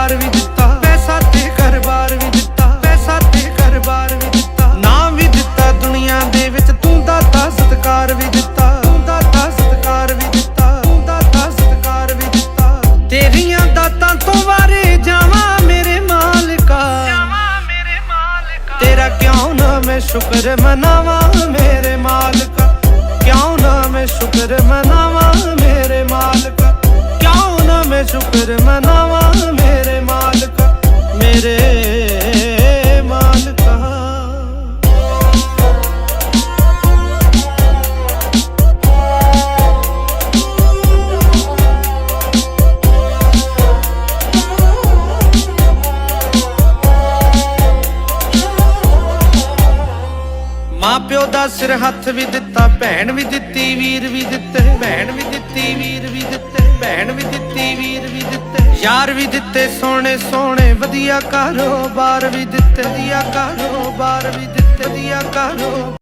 ਘਰ-ਬਾਰ ਵੀ ਦਿੱਤਾ। ਪੈਸਾ ਤੇ ਘਰ-ਬਾਰ ਵੀ ਦਿੱਤਾ। ਪੈਸਾ ਤੇ ਘਰ-ਬਾਰ ਵੀ ਦਿੱਤਾ। ਨਾਮ ਵੀ ਦਿੱਤਾ ਦੁਨੀਆ ਦੇ ਵਿੱਚ। ਤੂੰ ਦਾਤਾ ਸਤਕਾਰ ਵੀ ਦਿੱਤਾ। ਤੂੰ ਦਾਤਾ ਸਤਕਾਰ ਵੀ ਦਿੱਤਾ। ਤੂੰ ਦਾਤਾ ਸਤਕਾਰ ਵੀ ਦਿੱਤਾ। ਤੇਰੀਆਂ ਦਾਤਾਂ ਤੋਂ ਵਾਰੇ ਜਾਵਾਂ ਮੇਰੇ ਜਾਵਾਂ ਮੇਰੇ ਮਾਲਕਾ। ਤੇਰਾ ਕਿਉਂ ਨਾ ਮੈਂ ਸ਼ੁਕਰ ਮਨਾਵਾਂ ਮੇਰੇ ਮਾਲਕਾ? ਕਿਉਂ ਨਾ ਮੈਂ ਸ਼ੁਕਰ ਮਨਾਵਾਂ ਮੇਰੇ ਮਾਲਕਾ? ਕਿਉਂ ਨਾ ਮੈਂ ਸ਼ੁਕਰ ਮਨਾਵਾਂ ਮਾਂ ਪਿਓ ਦਾ ਸਿਰ ਹੱਥ ਵੀ ਦਿੱਤਾ, ਭੈਣ ਵੀ ਦਿੱਤੀ, ਵੀਰ ਵੀ ਦਿੱਤੇ, ਭੈਣ ਵੀ ਦਿੱਤੀ, ਵੀਰ ਵੀ ਦਿੱਤੇ, ਭੈਣ ਵੀ ਦਿੱਤੀ, ਵੀਰ ਵੀ ਦਿੱਤੇ, ਯਾਰ ਵੀ ਦਿੱਤੇ, ਸੋਹਣੇ ਸੋਹਣੇ, ਵਧੀਆ ਕਾਰੋਬਾਰ ਵੀ ਦਿੱਤੇ, ਵਧੀਆ ਕਾਰੋਬਾਰ ਵੀ ਦਿੱਤੇ, ਵਧੀਆ ਕਾਰੋ